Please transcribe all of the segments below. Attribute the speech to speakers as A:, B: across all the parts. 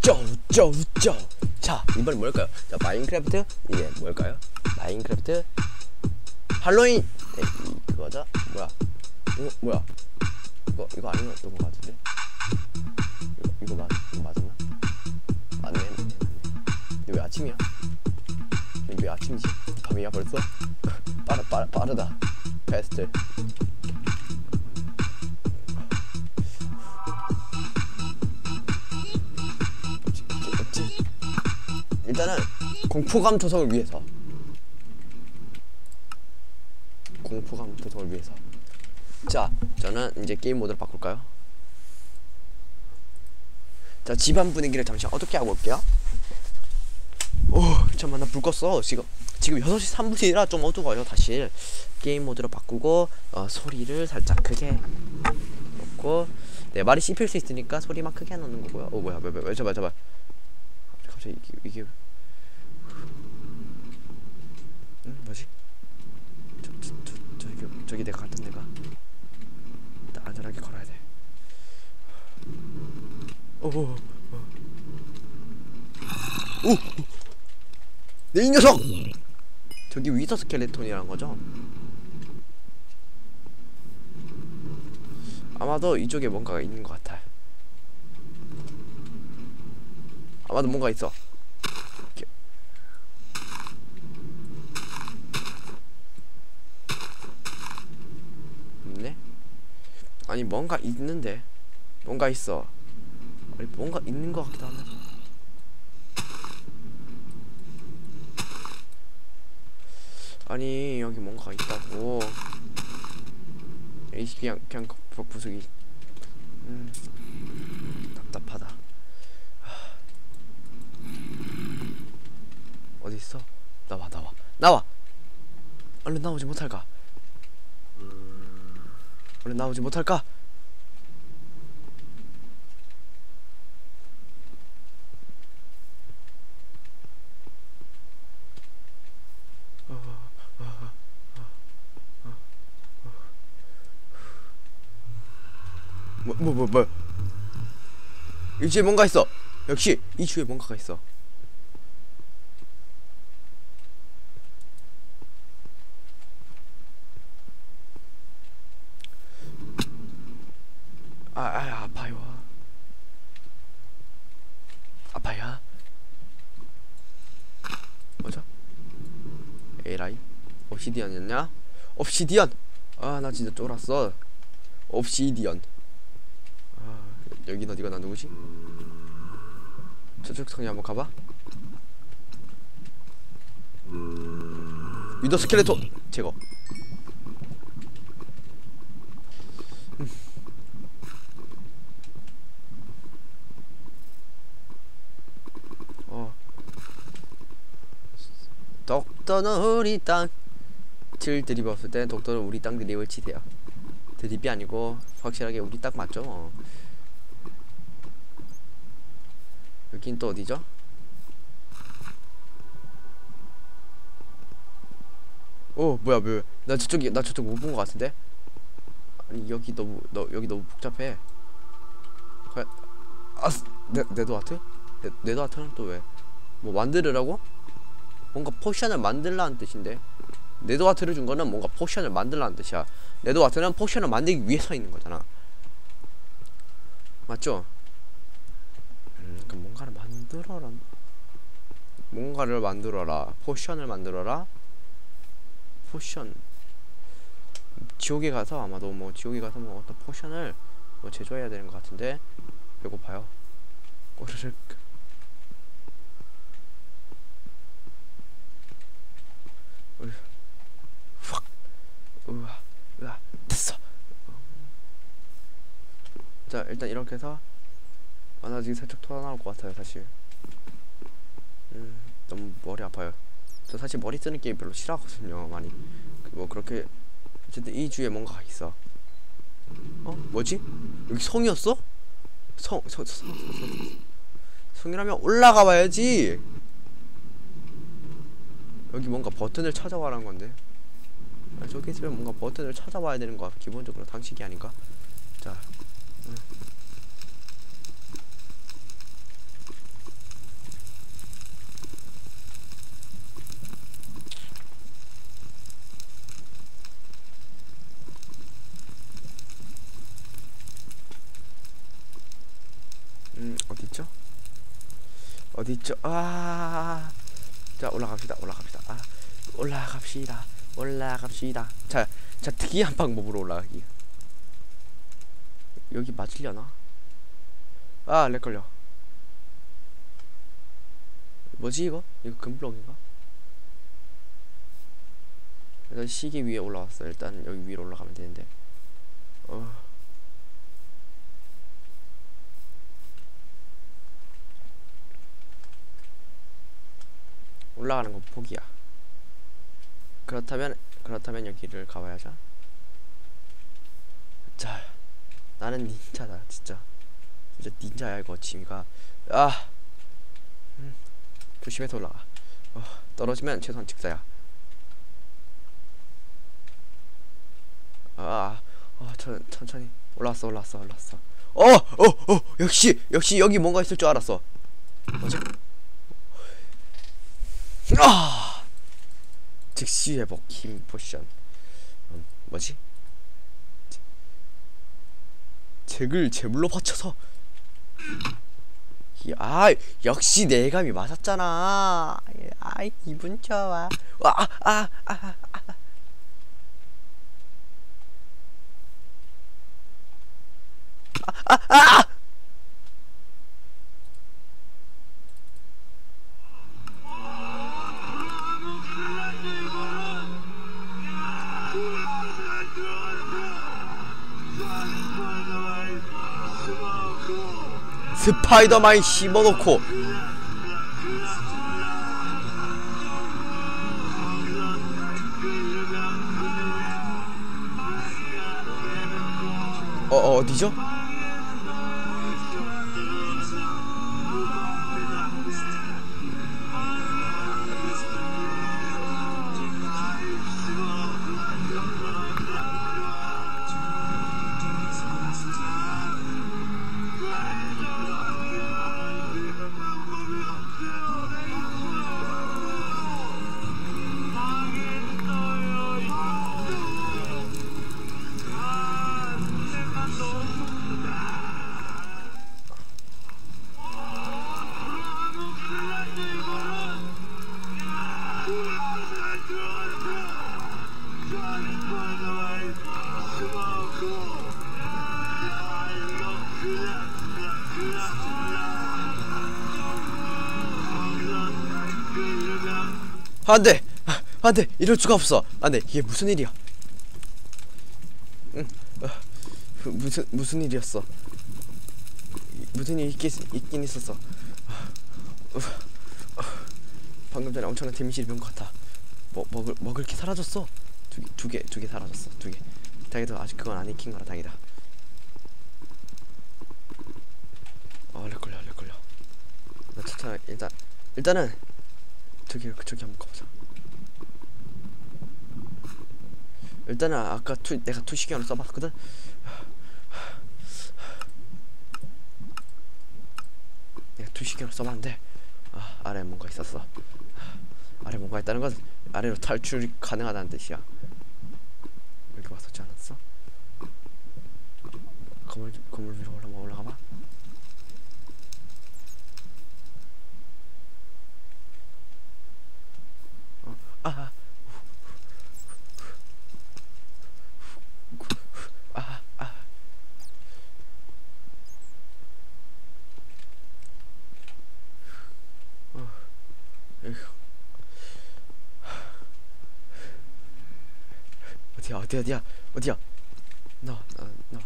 A: 쪼쪼쪼쪼쪼 자 이번엔 뭘까요? 자 마인크래프트 이게 뭘까요? 마인크래프트 할로윈 네, 이, 그거죠? 뭐야 이거 뭐야 이거 이거 아닌 것 같은데 이거 이거 맞 이거 맞았나? 맞네 맞네 맞네 근데 왜 아침이야? 왜 아침이지? 밤이야 벌써? 빠르 빠르 빠르다 패스트 일단은 공포감 조성을 위해서. 공포감 조성을 위해서. 자 저는 이제 게임 모드로 바꿀까요? 자 집안 분위기를 잠시 어둡게 하고 올게요. 오 잠깐만 나불 껐어 지금. 지금 6시 3분이라 좀 어두워요 다시. 게임 모드로 바꾸고 어, 소리를 살짝 크게 놓고. 네 말이 씹힐 수 있으니까 소리만 크게 넣는 거고요. 오 뭐야 왜왜 왜, 잠깐 잠깐 갑자기 이게 이게 응 뭐지 저 저 저 저기 내가 갔던 데가. 일단 안전하게 걸어야 돼. 오오오! 내이 녀석! 저기 위더 스켈레톤이란 거죠? 아마도 이쪽에 뭔가가 있는 것 같아. 아마도 뭔가 있어 이렇게. 없네 아니 뭔가 있는데. 뭔가 있어. 아니 뭔가 있는 것 같기도 하면서. 아니 여기 뭔가 있다고. 이 그냥 그냥 부- 부수기 음 답답하다. 하. 어디 있어? 나와 나와. 나와! 얼른 나오지 못할까 얼른 나오지 못할까? 뭐 뭐 뭐 뭐, 이 주에 뭔가 있어. 역시 이 주에 뭔가가 있어 아, 아 아파요 아파요 뭐죠? 에라이 옵시디언이었냐? 옵시디언. 아 나 진짜 쫄았어. 옵시디언. 아 여긴 어디가 나 누구지? 저쪽 성에 한번 가봐. 위더 스켈레톤. 제거. 음. 어. 독도는 우리 땅 칠 드립 없을 땐 독도는 우리 땅 드립을 치세요. 드립이 아니고 확실하게 우리 땅 맞죠? 뭐. 여긴 또 어디죠? 오 뭐야 뭐야. 나 저쪽이 나 저쪽 못 본 것 같은데? 아니 여기 너무 너 여기 너무 복잡해. 과연 아스 네 네도아트? 네 네도아트는 또 왜? 뭐 만들으라고? 뭔가 포션을 만들라는 뜻인데 네도아트를 준 거는 뭔가 포션을 만들라는 뜻이야. 네도아트는 포션을 만들기 위해서 있는 거잖아. 맞죠? 음, 그럼 뭔가를 만들어라. 뭔가를 만들어라. 포션을 만들어라. 포션. 지옥에 가서 아마도 뭐 지옥에 가서 뭐 어떤 포션을 뭐 제조해야 되는 것 같은데 배고파요. 꼬르륵. 으, 확 우와 우와 됐어. 자 일단 이렇게 해서 아 나 지금 살짝 토가 나올 것 같아요 사실. 음 너무 머리 아파요. 저 사실 머리 쓰는 게임 별로 싫어하거든요 많이. 그뭐 그렇게 어쨌든 이 주에 뭔가가 있어. 어? 뭐지? 여기 성이었어? 성성 성 성 성이라면 올라가 봐야지. 여기 뭔가 버튼을 찾아와라는 건데. 아, 저기 있으면 뭔가 버튼을 찾아봐야 되는 거 기본적으로 당식이 아닌가? 자 음. 음, 어딨죠? 어딨죠? 아, 자 올라갑시다, 올라갑시다, 아, 올라갑시다. 올라갑시다. 자, 자 특이한 방법으로 올라가기. 여기 맞으려나? 아, 렉 걸려. 뭐지 이거? 이거 금블럭인가? 일단 시계 위에 올라왔어. 일단 여기 위로 올라가면 되는데. 어. 올라가는 건 포기야. 그렇다면 그렇다면 여기를 가봐야죠. 자, 나는 닌자다 진짜. 진짜 닌자야 이거 지미가. 아, 음, 조심해서 올라가. 어, 떨어지면 최소한 직사야. 아, 어, 천, 천천히 올라왔어, 올라왔어, 올라왔어. 어, 어, 어, 역시, 역시 여기 뭔가 있을 줄 알았어. 뭐지? 아, 즉시 회복 힘 포션. 음, 뭐지? 책을 제물로 바쳐서. 아, 역시 내 감이 맞았잖아. 아이 기분 좋아. 와, 아, 아, 아, 아. 스파이더만 씹어놓고 어, 어 어디죠? 안돼 안돼 이럴 수가 없어. 안돼 이게 무슨 일이야? 응 어, 무슨 무슨 일이었어? 무슨 일이 있긴, 있긴 있었어. 어, 어, 방금 전에 엄청난 데미지를 본것 같아. 뭐 먹을 먹을 게 사라졌어? 두 개 두 개 두 개 사라졌어. 두개. 다행히도 아직 그건 안 익힌 거라 다행이다. 아렉 걸려 렉 걸려 나 차차 일단 일단은 저기 저기 한번 가보자. 일단은 아까 투 내가 투시경을 써봤거든. 내가 투시경을 써봤는데 아, 아래 뭔가 있었어. 아래 뭔가 있다는 건 아래로 탈출이 가능하다는 뜻이야. 여기 왔었지 않았어? 건물 건물 위로 올라가 올라가 봐. 아. 아, 아. 어. 어디야 어디 어디야 어디야 나나 나.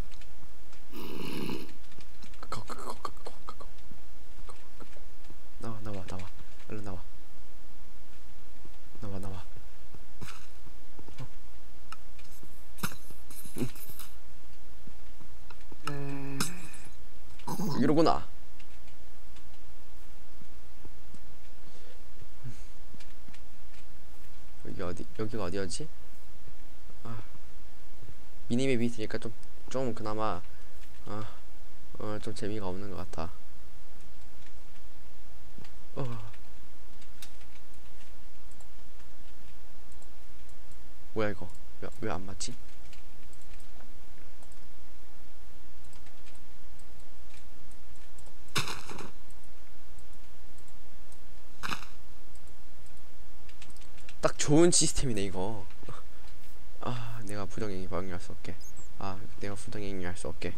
A: 나와 나와 나와 얼른 나와 나와 나와 어. 이러구나 여기 어디 여기가 어디였지? 아 미니맵이 있으니까 좀 좀 그나마 아, 어, 좀 재미가 없는 것 같아. 어. 뭐야 이거 왜안 맞지? 딱 좋은 시스템이네 이거. 아 내가 부정행위 방해할 수 없게. 아 내가 부정행위 할 수 없게.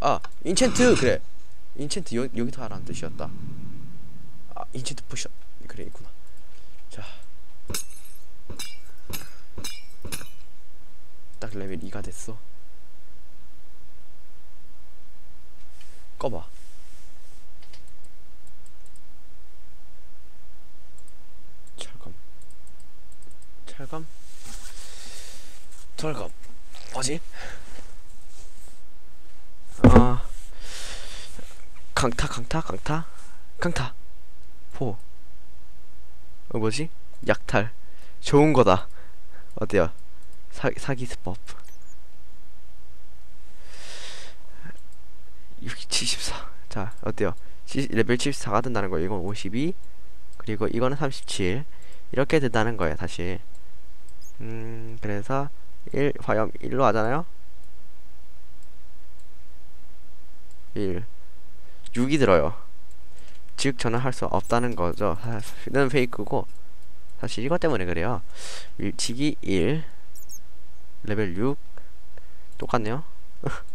A: 아 인챈트! 그래. 인챈트 여, 여기서 하라는 뜻이었다. 아 인챈트 포션. 그래 있구나. 자 딱 레벨 2가 됐어. 꺼봐 철검 뭐지? 아 강타 강타 강타 강타 포 어, 뭐지? 약탈 좋은 거다 어때요? 사, 사기 스법 674. 자, 어때요? 시, 레벨 74가 된다는 거예요. 이건 52. 그리고 이거는 37. 이렇게 된다는 거예요, 다시. 음, 그래서 1, 화염 1로 하잖아요? 1. 6이 들어요. 즉, 저는 할 수 없다는 거죠. 는 페이크고. 사실 이것 때문에 그래요. 일치기 1. 레벨 6. 똑같네요.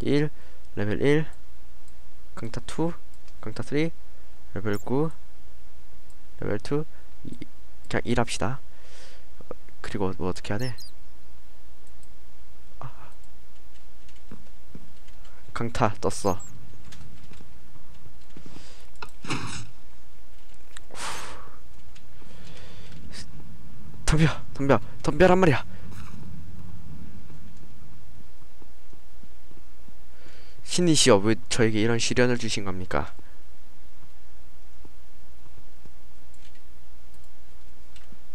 A: 1 레벨 1 강타 2 강타 3 레벨 9 레벨 2 이, 그냥 1 합시다 그리고 뭐 어떻게 돼? 아. 강타 떴어 덤벼 덤벼 덤벼란 말이야 신이시여 왜 저에게 이런 시련을 주신 겁니까?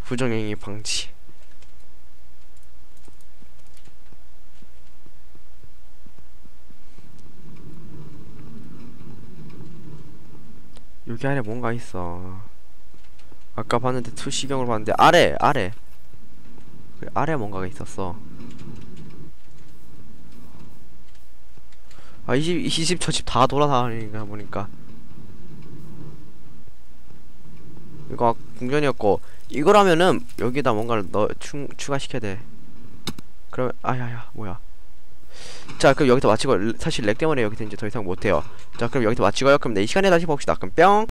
A: 부정행위 방지. 여기 아래 뭔가 있어. 아까 봤는데 투시경으로 봤는데 아래 아래. 그래, 아래 뭔가가 있었어. 아, 이 집, 이 집, 저집 다 돌아다니니까 보니까. 이거 궁전이었고, 이거라면은 여기다 뭔가를 넣, 추, 추가시켜야 돼. 그러면, 아야야, 뭐야. 자, 그럼 여기서 마치고, 사실 렉 때문에 여기서 이제 더 이상 못해요. 자, 그럼 여기서 마치고요. 그럼 내일 시간에 다시 봅시다. 그럼 뿅!